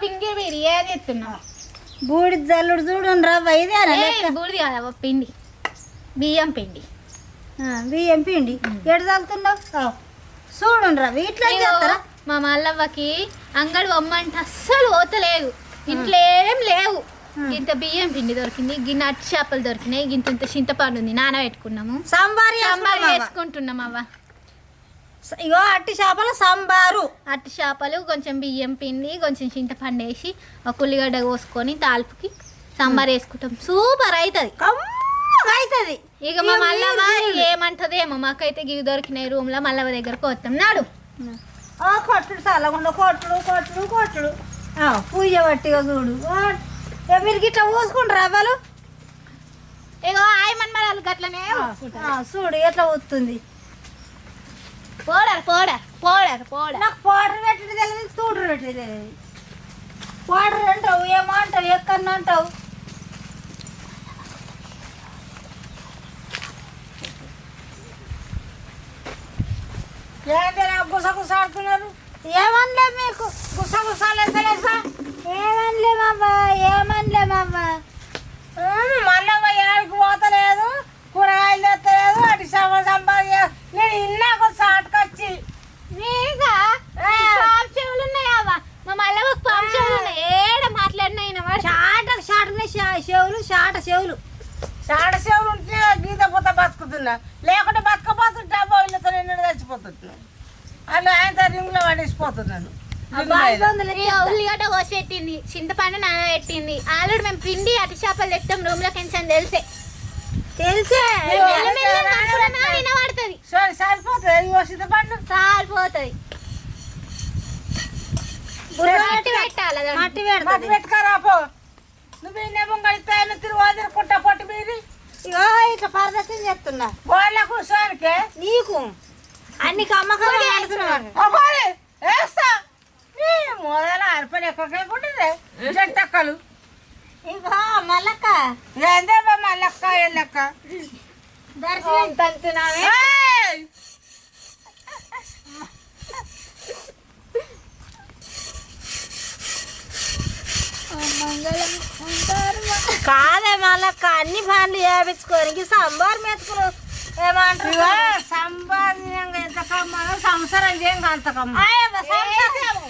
బిరి ఏది ఎత్తున్నావు బూడి జల్లుడు చూడు రవ్వ ఇదే ఏ, బూడిది కాదవ్వ పిండి. బియ్యం పిండి. బియ్యం పిండి. ఎటు చల్లుతున్నావు చూడు రవ్వ ఇట్లా చేస్తారా? మా మల్లవ్వకి అంగడి బొమ్మంటే అస్సలు పోతలేదు ఇంట్లో ఏం లేవు. ఇంత బియ్యం పిండి దొరికింది గిన్నె అట్టి చేపలు దొరికినాయి గింత ఇంత చింతపండు ఉంది నానబెట్టుకున్నాము. సాంబార్ సాంబార్? చేసుకుంటున్నాం అవ్వ. ఇగో అట్టి చేపల సాంబారు. అట్టి చేపలు కొంచెం బియ్యం పిండి కొంచెం చింతపండు వేసి ఒక ఉల్లిగడ్డ కోసుకొని తాల్పుకి సాంబార్ వేసుకుంటాం. సూపర్ అవుతుంది అవుతుంది ఇక మా మల్లవ్వ ఇక ఏమంటదేమో మాకైతే గివి దొరికినాయి రూమ్లో మల్లవ్వ దగ్గరకు వస్తాం. నాడు. కొట్టుడు చల్లకుండా కొట్టుడు కొట్టుడు కొట్టుడు. పూజ పట్టిగా చూడు. మీరు గిట్లా పోసుకుంటారు రవ్వలు ఇగో ఆయమన్ మరాలు గట్లనే చూడు ఎట్లా వస్తుంది పోడారు పోడారు పోడారు పోడారు. నాకు పౌడర్ పెట్టడం తెలియదు చూడరు పెట్టడం తెలియదు. పౌడర్ అంటావు ఏమంటావు ఎక్కడ అంటావు గుసగుసాడుతున్నారు ఏమనలే మీకు? గుసగుసాలు ఎసలేసా ఏమనలేమవ్వా ఏమనలేమవ్వా మళ్ళీ ఏడికి పోతలేదు కూరగాయలు తెత్తలేదు అటు సమ నేను ఇన్నాక వాడు? షాట చెవులు షాట చెవులు. ఉంటే గీత పోత బతుకుతున్నా లేకుంటే బతకపోతుంటే బోయిలతో నిన్ను చచ్చిపోతున్నా. అలా ఆయన రింగ్లో పడేసిపోతున్నాను ఉల్లిగడ్డ కోసెట్టింది చింతపండు నానబెట్టింది. ఆల్రెడీ మేము పిండి అటు చేపలు తెస్తాం రూమ్లో కొంచెం తెలిసే. తెలిసే? వినబడుతుంది. సరే సరిపోతుంది. ఇగో సిద్ధపండు సాలిపోతుంది మట్టి పెట్టాలి. మట్టి మట్టి పెడుతుంది పెట్టుకరా పో. నువ్వు ఈ నెపం కలిస్తే తిరిగి వదిలికుంటా పొట్టి మీది. ఇగో ఇట్లా పరదర్శనం చేస్తున్నా. వాళ్ళ కూర్చోనికే నీకు? అన్ని కమ్మకాలు వేస్తా. నీ మొదల అర్పణ ఎక్కడికి పుట్టింది జంటక్కలు ఇగో మల్లక్క. ఏందే మళ్ళక్క ఎల్లక్క దర్శనం. తంతున్నామే ఏయ్! కాదే మల్లక్క అన్ని పనులు చేపించుకోనికి సాంబార్ మెతుకులు ఏమంటారు? సంపాదనీయంగా ఎంత అంత కమ్మ సంసారం.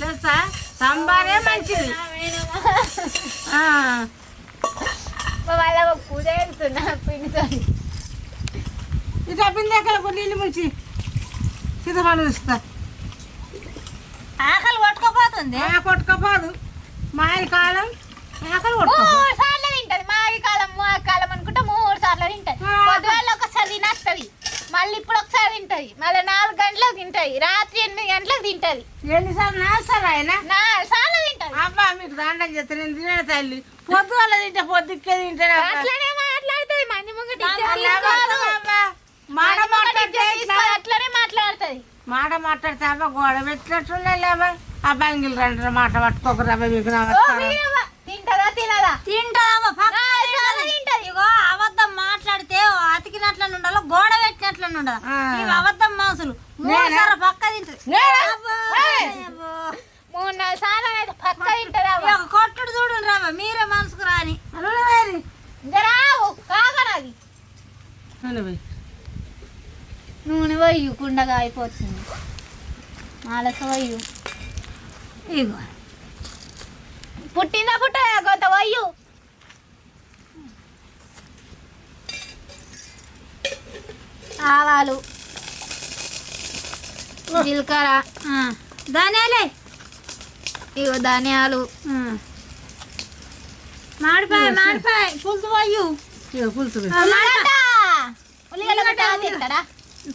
తెలుసా? సంబారే మంచిది. వాళ్ళ పూజ వెళ్తున్నా పిండితో. ఇట్లా పిందెక్కలకు నీళ్ళు ముంచి ఇస్తా ఆకలి కొట్టుకోపోతుంది. కొట్టుకపోదు. మాయల కాలం ఆకలి మూడు సార్లు తింటది. మాగి కాలం కాలం అనుకుంటే మూడు సార్లు తింటది. ఆ. పొద్దుగాల ఒకసారి తినస్తుంది మళ్ళీ ఇప్పుడు ఒకసారి తింటది. మళ్ళీ నాలుగు గంటలకు తింటది. రాత్రి ఎనిమిది గంటలకు తింటది. ఎన్నిసార్లు? నాలుగు సార్లు తింటది మీకు దండం చేస్తే నేను తినే తల్లి. పొద్దుగల తింటే పొద్దుకే తింటాను అట్లనే మాట్లాడుతుంది. మంది ముంగట. మాట అట్లనే మాట్లాడుతుంది. మాట మాట్లాడితే అబ్బా గోడ పెట్టినట్టుండే లేవా అబ్బా ఇంగిల్ రండి మాట పట్టుకోకరా అబ్బా మీకు తినదా? ఇగో అబద్ధం మాట్లాడితే అతికినట్లు ఉండాలి గోడ పెట్టినట్లు ఉండాలి ఆ. అబద్ధం మాసులు. పక్క తింటది నేనా? అబ్బో, ఏయ్! అబ్బో. మూడు నాలుగు సార్లు అయితే పక్క తింటదా ఈ ఒక కొట్టుడు చూడు రావా మీరే మనసుకు రాని. కాకనది నూనె వయ్యు కుండగా అయిపోతుంది మాలస వయ్యు ఇగో పుట్టిందా పుట్టదా కొంత వయ్యు ఆవాలు. జీలకర్ర. ధనియాలే. ఇగో ధనియాలు. ఆ. మాడిపాయ మాడిపాయ పులుసు పోయు ఇక పులుసు పెట్టు. ఉల్లిగడ్డ ఉల్లిగడ్డ పెట్టాలా తింటాడా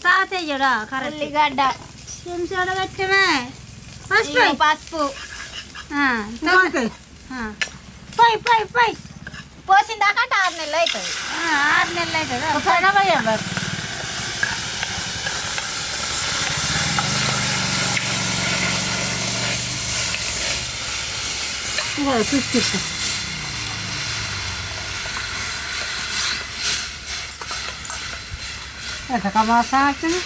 తాతయ్యడా కరెక్ట్ ఉల్లిగడ్డ చెంచాడ పెట్టమే ఫస్ట్ ఇగో పసుపు ఇంకొకటి. పై పై పై పోసిన దాకా అంటే ఆరు నెలలు అవుతుంది ఆరు నెలలు అవుతుందా ఒక పైన మరి. ఇగో చూసుకుంటా ఎంత కమాసా వచ్చింది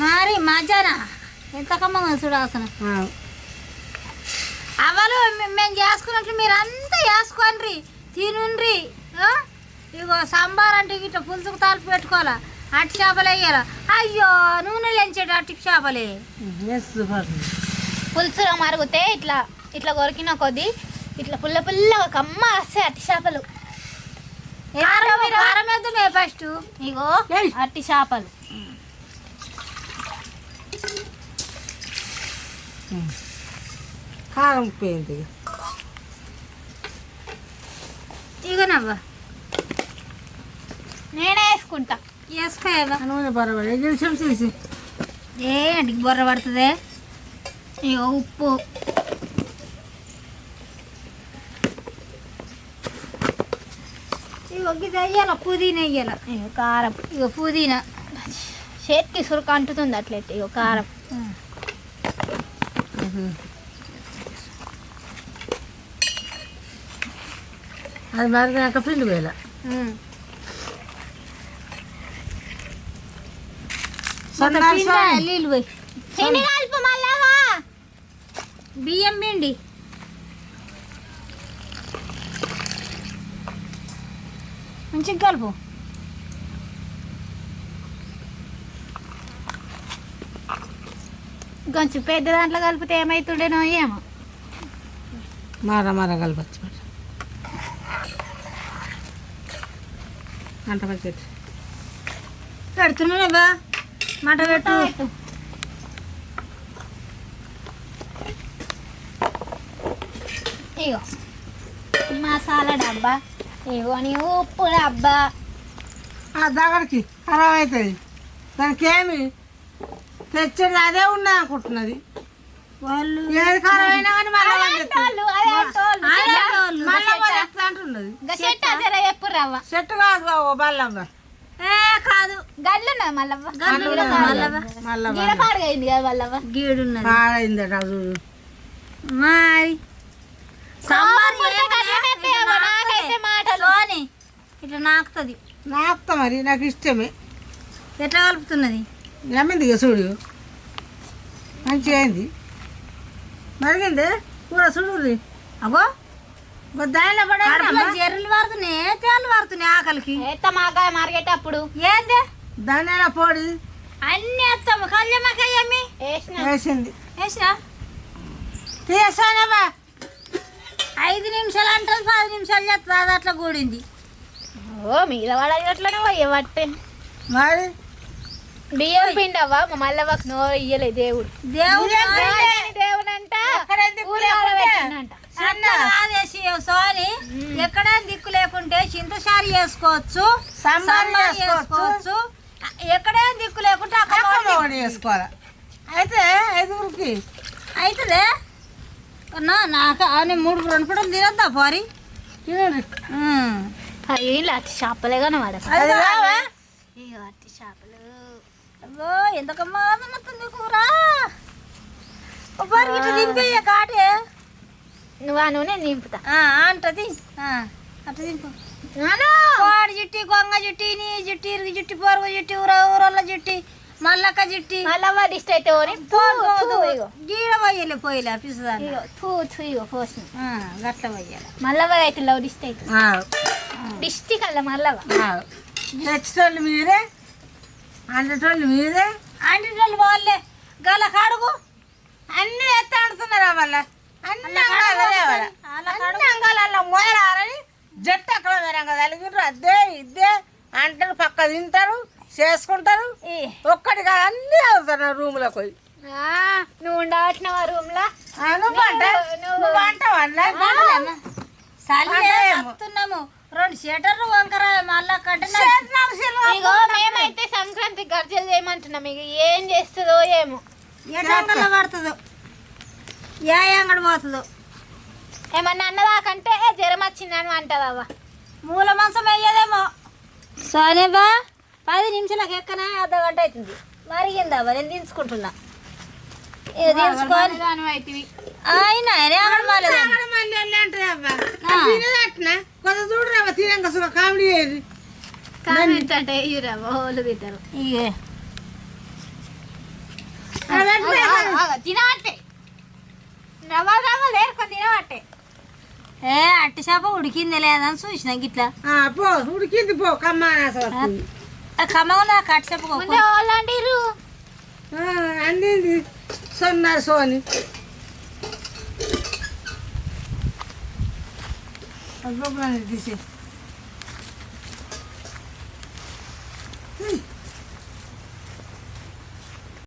మరి మజానా ఎంత కమ్మగా చూడాల్సిన చేపలు మే- మేము చేసుకున్నట్లు మీరు అంతా చేసుకోండి తినుండ్రి? ఇగో సాంబార్ అంటే ఇట్లా పులుసుకు తాలిపి పెట్టుకోవాలా అట్టి చేపలు వేయాల అయ్యో నూనె లేంచేటి అట్టి చేపలే పులుసులో మరుగుతే ఇట్లా ఇట్లా కొరికిన కొద్దీ ఇట్లా పుల్ల పుల్లగా కమ్మ వస్తాయి అట్టి చేపలు కారం కారం వేద్దామే ఫస్ట్ ఇగో. అట్టి చేపలు. కారం పోయింది ఇగనవ్వా నేనే వేసుకుంటా. వేసుకోవా నూనె ఏ బొర్ర పడుతుంది? ఇగో ఉప్పు. ఇది వేయాల పుదీనా వేయాల ఇగో కారం ఇగో పుదీనా. చేతికి సురుకు అంటుతుంది అట్లయితే ఇగో కారం. అది మరిగినాక పిండి మళ్ళావా? బియ్యం పిండి. మంచిగా కలుపు కొంచెం పెద్ద దాంట్లో కలిపితే ఏమైతుండేనో ఏమో. మార మార కలపచ్చు అంట పచ్చెట్టు పెడుతున్నావా? మాట పెట్టు. ఇగో మసాలా డబ్బా. ఇగో నీ ఉప్పు డబ్బా ఆ దగ్గరికి ఖరాబ్ అవుతుంది. దానికి ఏమి తెచ్చేది అదే ఉన్నా అనుకుంటున్నది. వాళ్ళు ఏది ఖరాబ్ అయినా కానీ మళ్ళీ అంటున్నది? చెట్టు అసలు చెప్పు రవ్వ చెట్టు కాదు బాబు బల్లమ్మ ఏ కాదు. గల్లున్నది మల్లవ్వ? గల్లు ఉన్నది మల్లవ్వ. మళ్ళా గీడ పాడుగైంది కదా మల్లవ్వ? గీడున్నది. పాడైందట చూడు. మరి సాంబార్ కోపం పుడితే గట్లనే పేవ, నాకైతే మాటలు. సోని ఇట్లా నాకుతుంది. నాకుతా మరి నాకు ఇష్టమే. ఎట్లా కలుపుతున్నది? ఇక చూడు. మంచిగా అయింది. మరిగింది? కూర చూడు అగో. దానిలో పడే జర్రులు పడుతున్నాయి తేలు పడుతున్నాయి ఆకలికి? మాకాయ మార్గేటప్పుడు. ఏంది? దానిలో పొడి. అన్ని వేస్తాము కళ్యామకాయమ్మి వేసిన. వేసింది. వేసినా? తీసానమ్మా ఐదు నిమిషాలు అంటుంది పది నిమిషాలు చేస్తుంది అది అట్లా కూడింది. ఓ మీద వాడట్లనే పోయేవట్టే మరి? బియ్యం పిండి అవ్వ మా మల్లవ్వకు నో ఇయ్యలే దేవుడు. దేవుడు దేవుడు అంట సోని ఎక్కడ దిక్కు లేకుంటే చింతసారి చేసుకోవచ్చు సాంబార్ చేసుకోవచ్చు. ఎక్కడే దిక్కు లేకుంటే అక్కడ వేసుకోవాలి అయితే ఐదుగురికి. అవుతుందే నాకు అని మూడు రెండు పూటలు తినద్దా పోరి? తినండి. అయ్యో అట్టి చేపలే కావా? ఇగో అట్టి చేపలు. అబ్బో ఎంత కమ్మాదన్నట్టుంది కూర. దింపేయ కాటే. నువ్వు ఆ నూనె నింపుతా ఆ, అంటది ఆ, అట్లా దింపు. నాను? కోడి జుట్టి కొంగ జుట్టి నీ జుట్టి ఇరుగు జుట్టి పొరుగు జుట్టి ఊర ఊరల్ల జుట్టి మల్లక్క జుట్టి. మల్లవ్వ డిస్ట్ అయితే గీడ పోయలే పోయలే ఇగో పోసిన. గట్ల పోయాలి. మల్లవ్వ అయితే లవ్ డిస్ట్ అయితే. డిస్టి కల్లా మల్లవ్వ తెచ్చేటోళ్ళు మీరే అంటేటోళ్ళు మీరే. అంటే వాళ్ళే. గల కడుగు. అన్ని ఎత్త ఆడుతున్నారా వాళ్ళ. అన్ని అన్ని అంగాలలో మొదలారని జట్టు అక్కడ వేరంగా తలిగిర్రు అదే ఇదే. అంటారు పక్క తింటారు చేసుకుంటారు. ఒక్కటి కాదు అన్ని అవుతారు రూమ్లోకి పోయి. ఆ, నువ్వు ఉండవట్టినవా రూమ్ లా ఆ, నువ్వు అంట. నువ్వు- అంటావు? అన్న సరే అంటేమో. వస్తున్నాము రెండు షటర్లు వంకర మళ్ళా కట్టిన ఇగో మేమైతే సంక్రాంతి గర్జలు చేయమంటున్నాం. ఇక ఏం చేస్తుందో ఏమో. ఎటంగల్లో పడుతుందో? ఏ అంగడి పోతుందో? ఏమన్నా అన్నదాకంటే జ్వరం వచ్చిందని అంటది అవ్వ మూల మంచం వేయదేమో సోనేబా పది నిమిషాలకు ఎక్కనే అర్ధ గంట అవుతుంది మరిగిందా నేను తీసుకుంటున్నా ఇది తీసుకొని ఆయన అంగడి మళ్ళీ వెళ్ళి అంటది అవ్వ తినేదట్నా కొంత చూడరా తినంగా సుఖ కామెడీ చేయదు కామెంట్ అంటే ఇరవ వాళ్ళు తింటారు. ఇగే తినట్టే రవ్వ రవ్వ లేరుకొని తినబట్టే ఏ అట్టి చేప ఉడికింది లేదని చూసిన గిట్లా. పో ఉడికింది పో కమ్మానాస కమ్మగా కట్టి చేప ముందే వాళ్ళంటిరు అందింది. సొన్నారు సోని. As vou dizer.